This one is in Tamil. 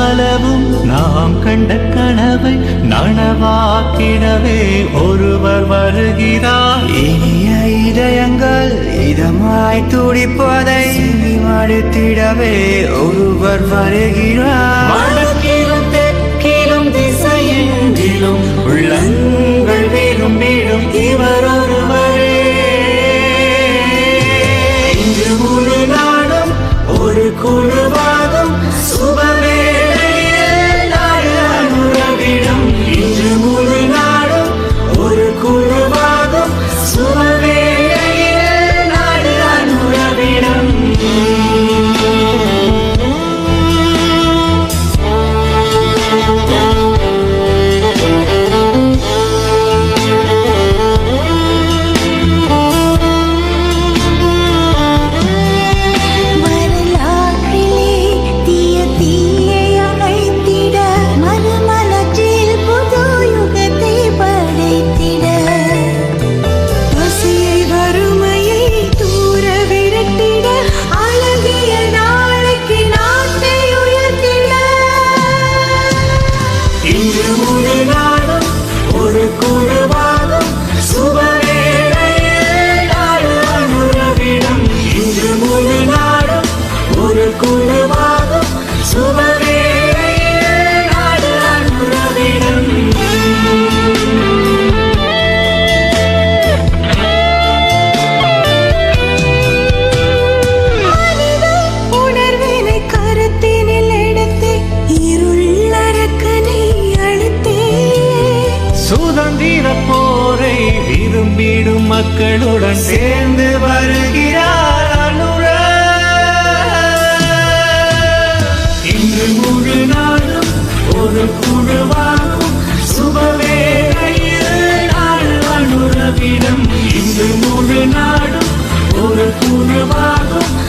பலவும் நாம் கண்ட கனவை நனவாக்கிடவே ஒருவர் வருகிறார். இனிய இதயங்கள் இதமாய் துடிப்பதை மடுத்திடவே ஒருவர் வருகிறார். உள்ளங்கள் விரும்பிடும் இவர் ஒருவரே. இன்று முழு நாடும் ஒரு குழு சுதந்திர போரை விரும்பிடும் மக்களுடன் சேர்ந்து வருகிறார் அனுர இன்று முழு நாளும் ஒரு குழுவாகும். சுபவேரையில் அனுரவிடம். இன்று முழு நாடும் ஒரு குழுவாகும்.